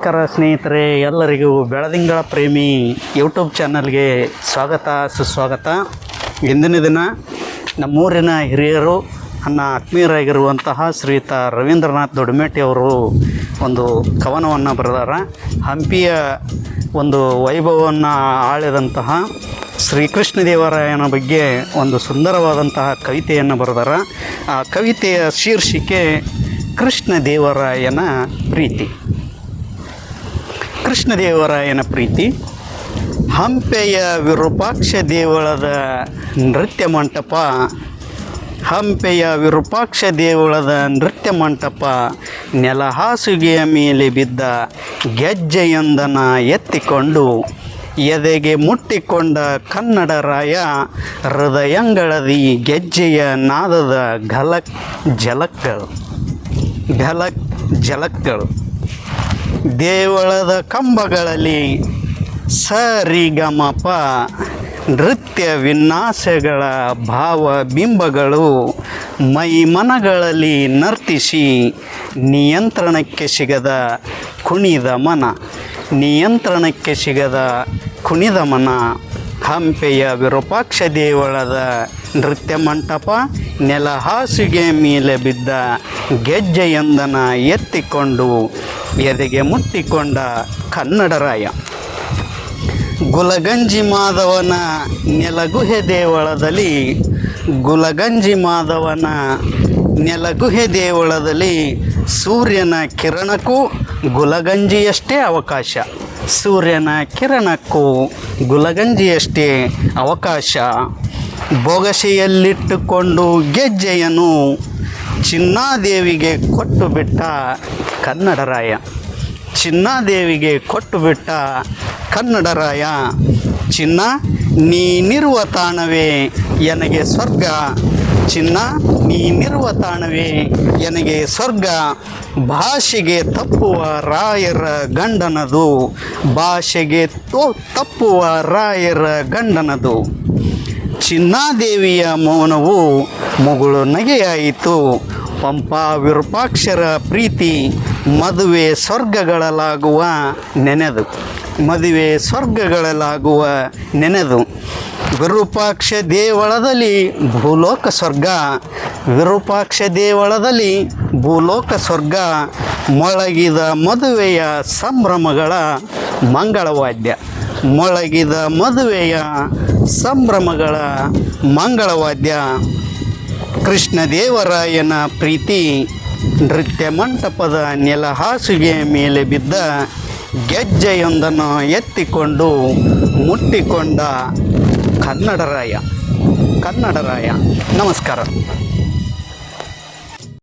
ನಮಸ್ಕಾರ ಸ್ನೇಹಿತರೆ, ಎಲ್ಲರಿಗೂ ಬೆಳದಿಂಗಳ ಪ್ರೇಮಿ ಯೂಟ್ಯೂಬ್ ಚಾನಲ್ಗೆ ಸ್ವಾಗತ, ಸುಸ್ವಾಗತ. ಇಂದಿನ ದಿನ ನಮ್ಮೂರಿನ ಹಿರಿಯರು ನನ್ನ ಆತ್ಮೀಯರಾಗಿರುವಂತಹ ಶ್ರೀಯುತ ರವೀಂದ್ರನಾಥ್ ದೊಡ್ಡಮೇಟಿ ಅವರು ಒಂದು ಕವನವನ್ನು ಬರೆದಾರ. ಹಂಪಿಯ ಒಂದು ವೈಭವವನ್ನು ಆಳಿದಂತಹ ಶ್ರೀಕೃಷ್ಣದೇವರಾಯನ ಬಗ್ಗೆ ಒಂದು ಸುಂದರವಾದಂತಹ ಕವಿತೆಯನ್ನು ಬರೆದಾರ. ಆ ಕವಿತೆಯ ಶೀರ್ಷಿಕೆ ಕೃಷ್ಣ ದೇವರಾಯನ ಪ್ರೀತಿ. ಕೃಷ್ಣದೇವರಾಯನ ಪ್ರೀತಿ? ಹಂಪೆಯ ವಿರೂಪಾಕ್ಷ ದೇವಳದ ನೃತ್ಯ ಮಂಟಪ, ಹಂಪೆಯ ವಿರೂಪಾಕ್ಷ ದೇವಳದ ನೃತ್ಯ ಮಂಟಪ, ನೆಲಹಾಸುಗೆಯ ಮೇಲೆ ಬಿದ್ದ ಗೆಜ್ಜೆಯೊಂದನ ಎತ್ತಿಕೊಂಡು ಎದೆಗೆ ಮುಟ್ಟಿಕೊಂಡ ಕನ್ನಡ ರಾಯ ಹೃದಯಂಗಳದಿ ಗೆಜ್ಜೆಯ ನಾದದ ಘಲಕ್ ಝಲಕ್ಗಳು. ಘಲಕ್ ಝಲಕ್ಗಳು. ದೇವಳದ ಕಂಬಗಳಲ್ಲಿ ಸರಿಗಮಪ ನೃತ್ಯ ವಿನ್ಯಾಸಗಳ ಭಾವ ಬಿಂಬಗಳು ಮೈಮನಗಳಲ್ಲಿ ನರ್ತಿಸಿ ನಿಯಂತ್ರಣಕ್ಕೆ ಸಿಗದ ಕುಣಿದ ಮನ. ನಿಯಂತ್ರಣಕ್ಕೆ ಸಿಗದ ಕುಣಿದ ಮನ. ಹಂಪೆಯ ವಿರೂಪಾಕ್ಷ ದೇವಳದ ನೃತ್ಯ ಮಂಟಪ ನೆಲಹಾಸಿಗೆ ಮೇಲೆ ಬಿದ್ದ ಗೆಜ್ಜೆಯೊಂದನ ಎತ್ತಿಕೊಂಡು ಎದೆಗೆ ಮುಟ್ಟಿಕೊಂಡ ಕನ್ನಡರಾಯ ಗುಲಗಂಜಿ ಮಾಧವನ ನೆಲಗುಹೆ ದೇವಳದಲ್ಲಿ, ಗುಲಗಂಜಿ ಮಾಧವನ ನೆಲಗುಹೆ ದೇವಳದಲ್ಲಿ ಸೂರ್ಯನ ಕಿರಣಕ್ಕೂ ಗುಲಗಂಜಿಯಷ್ಟೇ ಅವಕಾಶ. ಸೂರ್ಯನ ಕಿರಣಕ್ಕೂ ಗುಲಗಂಜಿಯಷ್ಟೇ ಅವಕಾಶ. ಬೊಗಸೆಯಲ್ಲಿಟ್ಟುಕೊಂಡು ಗೆಜ್ಜೆಯನ್ನು ಚಿನ್ನಾದೇವಿಗೆ ಕೊಟ್ಟು ಬಿಟ್ಟ ಕನ್ನಡರಾಯ. ಚಿನ್ನಾದೇವಿಗೆ ಕೊಟ್ಟು ಬಿಟ್ಟ ಕನ್ನಡರಾಯ. ಚಿನ್ನ, ನೀನಿರುವ ತಾಣವೇ ನನಗೆ ಸ್ವರ್ಗ. ಚಿನ್ನ, ನೀನಿರುವ ತಾಣವೇ ನನಗೆ ಸ್ವರ್ಗ. ಭಾಷೆಗೆ ತಪ್ಪುವ ರಾಯರ ಗಂಡನದು. ಭಾಷೆಗೆ ತೋ ತಪ್ಪುವ ರಾಯರ ಗಂಡನದು. ಚಿನ್ನಾದೇವಿಯ ಮೌನವು ಮುಗುಳು ನಗೆಯಾಯಿತು. ಪಂಪ ವಿರೂಪಾಕ್ಷರ ಪ್ರೀತಿ ಮದುವೆ ಸ್ವರ್ಗಗಳಲ್ಲಾಗುವ ನೆನೆದು. ಮದುವೆ ಸ್ವರ್ಗಗಳಲ್ಲಾಗುವ ನೆನೆದು. ವಿರೂಪಾಕ್ಷ ದೇವಳದಲ್ಲಿ ಭೂಲೋಕ ಸ್ವರ್ಗ. ವಿರೂಪಾಕ್ಷ ದೇವಳದಲ್ಲಿ ಭೂಲೋಕ ಸ್ವರ್ಗ. ಮೊಳಗಿದ ಮದುವೆಯ ಸಂಭ್ರಮಗಳ ಮಂಗಳವಾದ್ಯ. ಮೊಳಗಿದ ಮದುವೆಯ ಸಂಭ್ರಮಗಳ ಮಂಗಳವಾದ್ಯ. ಕೃಷ್ಣದೇವರಾಯನ ಪ್ರೀತಿ. ನೃತ್ಯ ಮಂಟಪದ ನೆಲಹಾಸಿಗೆ ಮೇಲೆ ಬಿದ್ದ ಗೆಜ್ಜೆಯೊಂದನ್ನು ಎತ್ತಿಕೊಂಡು ಮುಟ್ಟಿಕೊಂಡ ಕನ್ನಡರಾಯ. ಕನ್ನಡರಾಯ. ನಮಸ್ಕಾರ.